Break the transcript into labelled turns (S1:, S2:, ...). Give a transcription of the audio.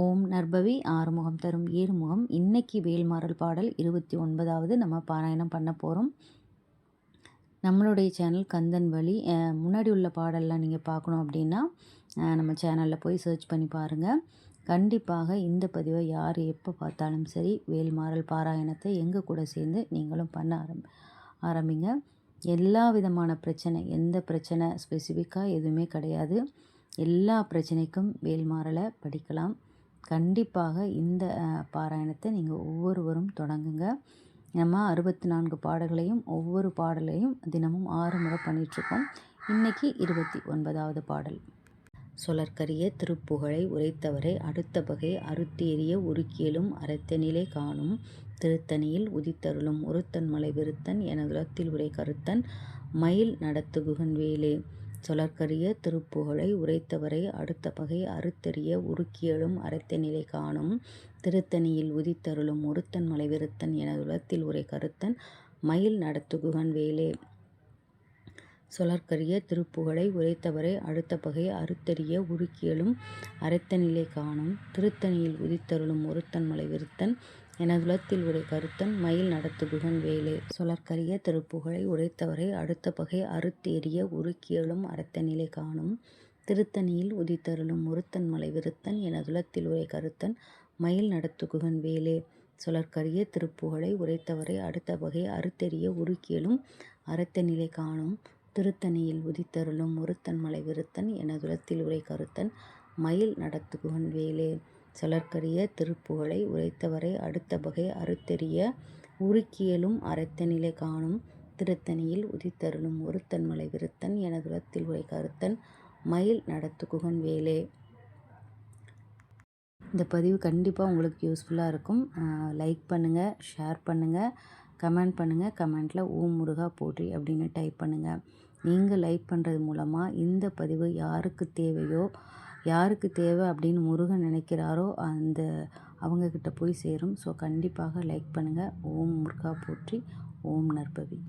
S1: ஓம் நர்பவி ஆறுமுகம் தரும் ஏறுமுகம். இன்னைக்கு வேல்மாறல் பாடல் இருபத்தி ஒன்பதாவது நம்ம பாராயணம் பண்ண போகிறோம் நம்மளுடைய சேனல் கந்தன் வழி. முன்னாடி உள்ள பாடல்லாம் நீங்கள் பார்க்கணும் அப்படின்னா நம்ம சேனலில் போய் சர்ச் பண்ணி பாருங்கள் கண்டிப்பாக இந்த பதிவை யார் எப்போ பார்த்தாலும் சரி வேல்மாறல் பாராயணத்தை எங்கள் கூட சேர்ந்து நீங்களும் பண்ண ஆரம் ஆரம்பிங்க. எல்லா விதமான பிரச்சனை எந்த பிரச்சனை ஸ்பெசிஃபிக்காக எதுவுமே கிடையாது. எல்லா பிரச்சனைக்கும் வேல்மாறலை படிக்கலாம். கண்டிப்பாக இந்த பாராயணத்தை நீங்கள் ஒவ்வொருவரும் தொடங்குங்க. நம்ம அறுபத்தி நான்கு பாடல்களையும் ஒவ்வொரு பாடலையும் தினமும் ஆறு முறை பண்ணிகிட்ருக்கோம் இன்றைக்கி இருபத்தி ஒன்பதாவது பாடல். சொலற்கரிய திருப்புகழை உரைத்தவரை அடுத்த பகை அறுத்தேறிய உருக்கியலும் அறத்தனிலே காணும் திருத்தணியில் உதித்தருளும் உருத்தன் மலை விருத்தன் எனதுலத்தில் உரை கருத்தன் மயில் நடத்துகுகன் வேலே. சொலற்கரிய திருப்புகழை உரைத்தவரை அடுத்த பகை அறுத்தெறிய உருக்கியலும் நிலை காணும். திருத்தணியில் உதித்தருளும் ஒருத்தன் மலைவிருத்தன் என உலத்தில் உரை கருத்தன் மயில் நடத்துகுகன் வேலே. சொலற்கரிய திருப்புகழை உரைத்தவரை அடுத்த பகை அறுத்தறிய உருக்கியலும் நிலை காணும் திருத்தணியில் உதித்தருளும் ஒருத்தன் மலைவிருத்தன் எனதுலத்தில் உரை கருத்தன் மயில் நடத்துகுகன் வேலே. சொலற்கரிய திருப்புகழை உரைத்தவரை அடுத்த பகை அறுத்தேறிய உருக்கியலும் நிலை காணும் திருத்தணியில் உதித்தருளும் ஒருத்தன் மலை விருத்தன் எனதுலத்தில் உரை கருத்தன் மயில் நடத்துகுகன் வேலே. சொலற்கரிய திருப்புகழை உரைத்தவரை அடுத்த வகை அறுத்தெறிய உருக்கியலும் நிலை காணும் திருத்தணியில் உதித்தருளும் ஒருத்தன் மலை விருத்தன் எனதுலத்தில் உரை கருத்தன் மயில் நடத்துகுகன் வேலே. சொலற்கரிய திருப்புகழை உரைத்தவரை அடுத்த வகை அறுத்தெறிய உருக்கியலும் அறத்தனிலை காணும் திருத்தணியில் உதித்தருளும் ஒருத்தன் மலை விருத்தன் எனதுலத்தில் உரை கருத்தன் மயில் நடத்துகுகன் வேலே. இந்த பதிவு கண்டிப்பாக உங்களுக்கு யூஸ்ஃபுல்லாக இருக்கும். லைக் பண்ணுங்கள் ஷேர் பண்ணுங்கள் கமெண்ட் பண்ணுங்கள் கமெண்ட்டில் ஓம் முருகா போற்றி அப்படின்னு டைப் பண்ணுங்கள் நீங்கள் லைக் பண்ணுறது மூலமாக இந்த பதிவு யாருக்கு தேவையோ யாருக்கு தேவை அப்படின்னு முருகன் நினைக்கிறாரோ அந்த அவங்கக்கிட்ட போய் சேரும். ஸோ கண்டிப்பாக லைக் பண்ணுங்கள் ஓம் முருகா போற்றி. ஓம் நற்பவி.